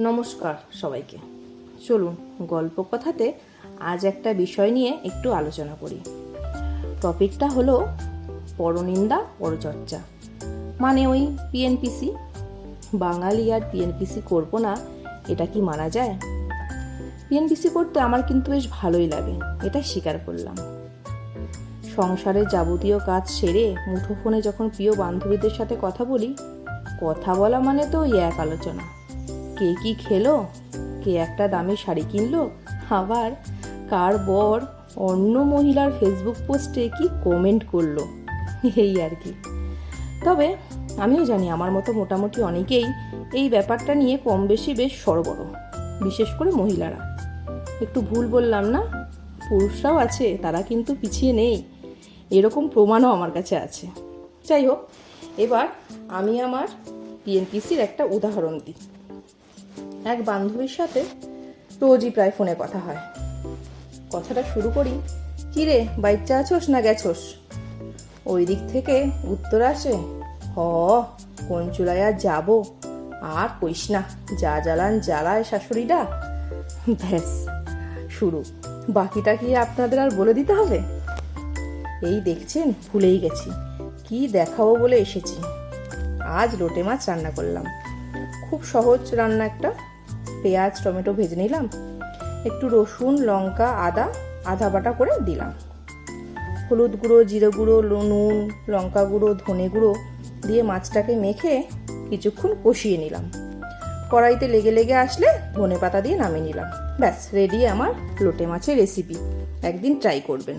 নমস্কার সবাইকে। চলুন গল্প কথাতে আজ একটা বিষয় নিয়ে একটু আলোচনা করি। টপিকটা হলো পরনিন্দা পরচর্চা। মানে ওই পিএনপিসি বাঙালি আর পিএনপিসি করব না, এটা কি মানা যায়? পিএনপিসি করতে আমার কিন্তু বেশ ভালোই লাগে এটা স্বীকার করলাম। সংসারের যাবতীয় কাজ সেরে মুঠোফোনে যখন প্রিয় বান্ধবীদের সাথে কথা বলি, কথা বলা মানে তো ওই এক আলোচনা। কে কি খেলো? কে একটা দামি শাড়ি কিনলো? আবার কার বর অন্য মহিলার ফেসবুক পোস্টে কি কমেন্ট করল? এই আর কি। তবে আমিও জানি আমার মতো মোটামুটি অনেকেই এই ব্যাপারটা নিয়ে কম বেশি বেশ সরবর বিশেষ করে মহিলারা। একটু ভুল বললাম না? পুরুষরাও আছে, তারা কিন্তু পিছিয়ে নেই। এরকম প্রমাণও আমার কাছে আছে। যাই হোক, এবার আমি আমার পিএনপিসির একটা উদাহরণ দিই। এক বান্ধবীর সাথে রোজই প্রায় ফোনে কথা হয়। কথাটা শুরু করি কিরে বাইচ্চা আছোস না গেছোস? ওই দিক থেকে উত্তর আসে, হ, কোন চুলায় আর যাব? আর কইস না, যা জ্বালান জ্বালায় শাশুড়িটা। ব্যাস, শুরু। বাকিটা কি আপনাদের আর বলে দিতে হবে? এই দেখছেন, ভুলেই গেছি। কি দেখাবো বলে এসেছি। আজ লোটে মাছ রান্না করলাম। খুব সহজ রান্না একটা। পেঁয়াজ, টমেটো ভেজে নিলাম। একটু রসুন, লঙ্কা, আদা, আধা বাটা করে দিলাম। হলুদ গুঁড়ো, জিরে গুঁড়ো নুন, লঙ্কা গুঁড়ো, ধনে গুঁড়ো দিয়ে মাছটাকে মেখে কিছুক্ষণ কষিয়ে নিলাম। কড়াইতে লেগে লেগে আসলে ধনে পাতা দিয়ে নামিয়ে নিলাম। ব্যাস রেডি আমার লোটে মাছের রেসিপি একদিন ট্রাই করবেন।